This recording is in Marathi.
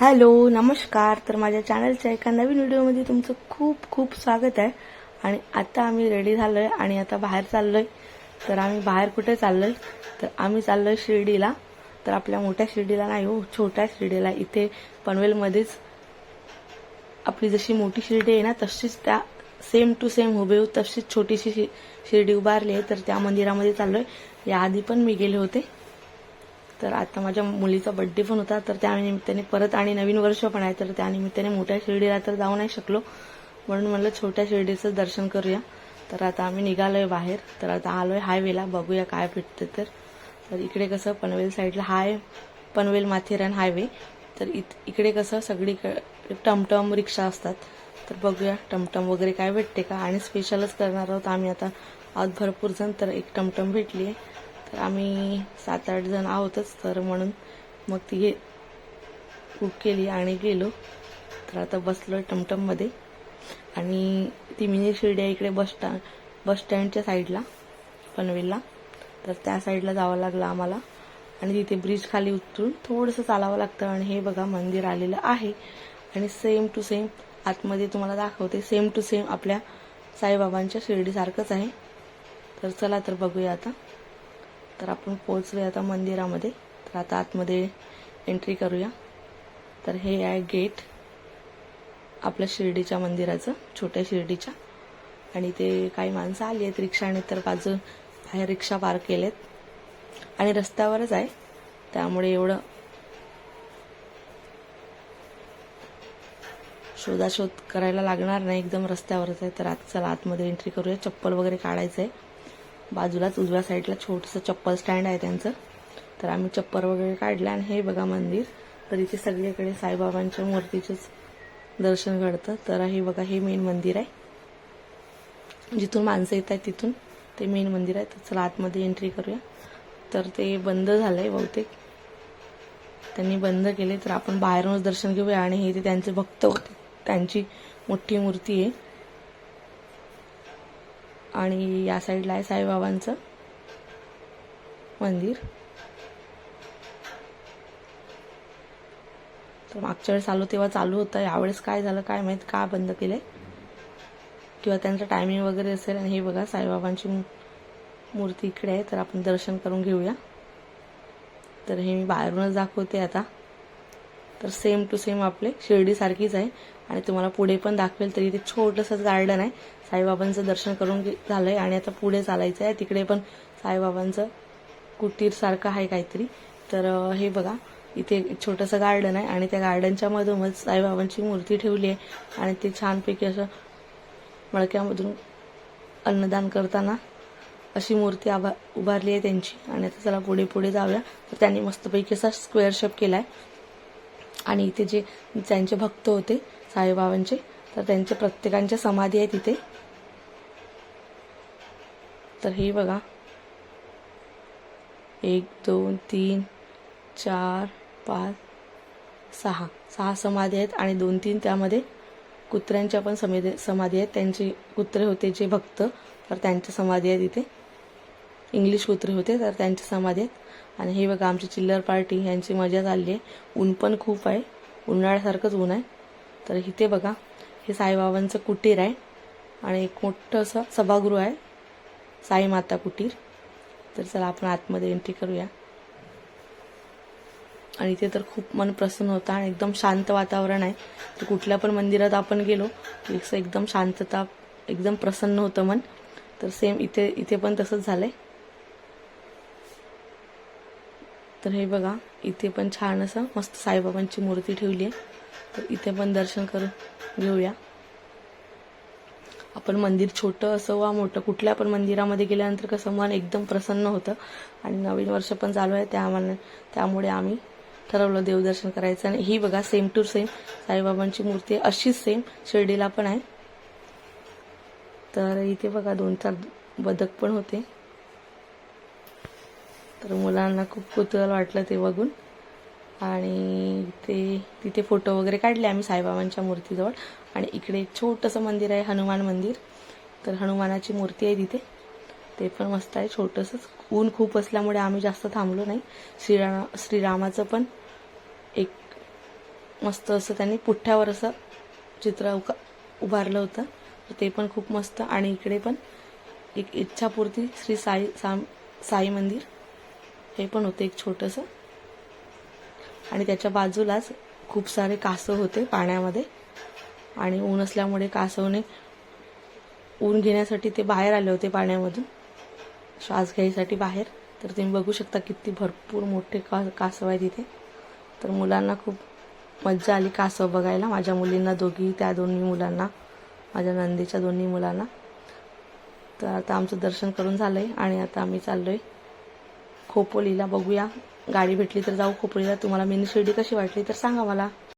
हॅलो नमस्कार. तर माझ्या चॅनलच्या एका नवीन व्हिडिओमध्ये तुमचं खूप खूप स्वागत आहे. आणि आता आम्ही रेडी झालोय आणि आता बाहेर चाललोय. तर आम्ही बाहेर कुठे चाललोय? तर आम्ही चाललोय शिर्डीला. तर आपल्या मोठ्या शिर्डीला नाही हो छोट्या शिर्डीला. इथे पनवेलमध्येच आपली जशी मोठी शिर्डी आहे ना तशीच त्या सेम टू सेम हुबेहूब तशीच छोटीशी शि- शिर्डी उभारली आहे. तर त्या मंदिरामध्ये चाललोय. याआधी पण मी गेले होते. तर आता माझ्या मुलीचा बड्डे पण होता तर त्या निमित्ताने परत आणि नवीन वर्ष पण आहे तर त्या निमित्ताने मोठ्या शिर्डीला तर जाऊ नाही शकलो. म्हणून म्हणलं छोट्या शिर्डीचं दर्शन करूया. तर आता आम्ही निघालोय बाहेर. तर आता आलोय हायवेला बघूया काय भेटतं तर. तर इकडे कसं पनवेल साईडला हाय पनवेल माथेरान हायवे तर इत इकडे कसं सगळीकडे टमटम रिक्षा असतात. तर बघूया टमटम वगैरे काय भेटते का. आणि स्पेशलच करणार आहोत आम्ही आता. आहोत भरपूर जण तर एक टमटम भेटली आहे तर आम्ही सात आठ जण आहोतच तर म्हणून मग ती बुक केली आणि गेलो. तर आता बसलो टमटममध्ये आणि ती मिनी शिर्डी आहे इकडे बस स्टँड बस स्टँडच्या साईडला पनवेलला. तर त्या साईडला जावं लागलं आम्हाला. आणि तिथे ब्रिज खाली उतरून थोडंसं चालावं लागतं आणि हे बघा मंदिर आलेलं आहे. आणि सेम टू सेम आतमध्ये तुम्हाला दाखवते सेम टू सेम आपल्या साईबाबांच्या शिर्डीसारखंच आहे. तर चला तर बघूया आता. तर आपण पोहोचलोय आता मंदिरामध्ये. तर आता आतमध्ये एंट्री करूया. तर हे आहे गेट आपल्या शिर्डीच्या मंदिराचं छोट्या शिर्डीच्या. आणि ते काही माणसं आली आहेत रिक्षाने तर बाजू बाहेर रिक्षा पार्क केलेत. आणि रस्त्यावरच आहे. त्यामुळे एवढं शोधाशोध करायला लागणार नाही. एकदम रस्त्यावरच आहे. तर आता चला आतमध्ये एंट्री करूया. चप्पल वगैरे काढायचं आहे बाजूलाच उजव्या साईडला छोटंसं चप्पल स्टँड आहे त्यांचं. तर आम्ही चप्पल वगैरे काढलं आणि हे बघा मंदिर. तर इथे सगळीकडे साईबाबांच्या मूर्तीचेच दर्शन घडतं. तर हे बघा हे मेन मंदिर आहे. जिथून माणसं येत आहेत तिथून ते मेन मंदिर आहे. तर चला आतमध्ये एंट्री करूया. तर ते बंद झालंय बहुतेक. त्यांनी बंद केले तर आपण बाहेरूनच दर्शन घेऊया. आणि हे ते त्यांचे भक्त होते त्यांची मोठी मूर्ती आहे. आणि या साईडला आहे साईबाबांचं मंदिर. तर मागच्या वेळेस आलो तेव्हा चालू होतं. यावेळेस काय झालं काय माहीत का बंद केलंय? किंवा त्यांचं टायमिंग वगैरे असेल आणि हे बघा साईबाबांची मूर्ती इकडे आहे तर आपण दर्शन करून घेऊया. तर हे मी बाहेरूनच दाखवते आता. तर सेम टू सेम आपले शिर्डीसारखीच आहे. आणि तुम्हाला पुढे पण दाखवेल तरी इथे छोटंसंच गार्डन आहे. साईबाबांचं दर्शन करून झालं झालंय आणि आता पुढे चालायचं आहे. तिकडे पण साईबाबांचं कुटीर सारखं आहे काहीतरी. तर हे बघा इथे एक छोटंसं गार्डन आहे आणि त्या गार्डनच्या मधोमध साईबाबांची मूर्ती ठेवली आहे आणि ते छानपैकी असं मळक्यामधून अन्नदान करताना अशी मूर्ती आभा उभारली आहे त्यांची. आणि आता चला पुढे पुढे जाऊया. तर त्यांनी मस्तपैकी असा स्क्वेअर शेप आहे आणि इथे जे त्यांचे भक्त होते साईबाबांचे तर त्यांच्या प्रत्येकांच्या समाधी आहे तिथे तर हे बघा. एक दोन तीन चार पाच सहा. सहा समाधी आहेत आणि दोन तीन त्यामध्ये कुत्र्यांच्या पण समाधी समाधी आहेत. त्यांचे कुत्रे होते जे भक्त तर त्यांच्या समाधी आहेत इथे. इंग्लिश कुत्रे होते तर त्यांच्या समाधी आहेत. आणि हे बघा आमची चिल्लर पार्टी यांची मजा चालली आहे. ऊन पण खूप आहे. उन्हाळ्यासारखंच ऊन आहे. तर इथे बघा हे साईबाबांचं कुटीर आहे. आणि एक मोठं असं सभागृह आहे. साई माता कुटीर. तर चला आपण आतमध्ये एंट्री करूया. आणि इथे तर खूप मन प्रसन्न होतं आणि एकदम शांत वातावरण आहे. तर कुठल्या पण मंदिरात आपण गेलो की असं एकदम शांतता एकदम प्रसन्न होतं मन. तर सेम इथे इथे पण तसंच झालंय. तर हे बघा इथे पण छान असं मस्त साईबाबांची मूर्ती ठेवली आहे. तर इथे पण दर्शन करून घेऊया. आपण मंदिर छोटं असं वा मोठं कुठल्या पण मंदिरामध्ये गेल्यानंतर कसं मन एकदम प्रसन्न होतं. आणि नवीन वर्ष पण चालू आहे त्या त्यामुळे आम्ही ठरवलं देवदर्शन करायचं. आणि ही बघा सेम टू सेम साईबाबांची मूर्ती अशीच सेम शिर्डीला पण आहे. तर इथे बघा दोन चार बदक पण होते. तर मुलांना खूप कुतूहल वाटलं ते बघून. आणि ते तिथे फोटो वगैरे काढले आम्ही साईबाबांच्या मूर्तीजवळ. आणि इकडे एक छोटंसं मंदिर आहे हनुमान मंदिर. तर हनुमानाची मूर्ती आहे तिथे. ते पण मस्त आहे छोटंसंच. ऊन खूप असल्यामुळे आम्ही जास्त थांबलो नाही. श्रीरा श्रीरामाचं पण एक मस्त असं त्यांनी पुठ्ठ्यावर असं चित्र उका उभारलं होतं. तर ते पण खूप मस्त. आणि इकडे पण एक इच्छापूर्ती श्री साई साम साई मंदिर. हे पण होतं एक छोटंसं. आणि त्याच्या बाजूलाच खूप सारे कासव होते पाण्यामध्ये. आणि ऊन असल्यामुळे कासवने ऊन घेण्यासाठी ते बाहेर आले होते पाण्यामधून. श्वास घ्यायसाठी बाहेर. तर तुम्ही बघू शकता किती भरपूर मोठे का कासव आहे तिथे तर मुलांना खूप मज्जा आली कासव बघायला. माझ्या मुलींना दोघी त्या दोन्ही मुलांना. माझ्या नंदीच्या दोन्ही मुलांना. तर आता आमचं दर्शन करून झालं आहे आणि आता आम्ही चाललो आहे खोपोलीला. बघूया गाडी भेटली तर जाऊ खोपडीला तुम्हाला मिनी शिर्डी कशी वाटली तर सांगा मला.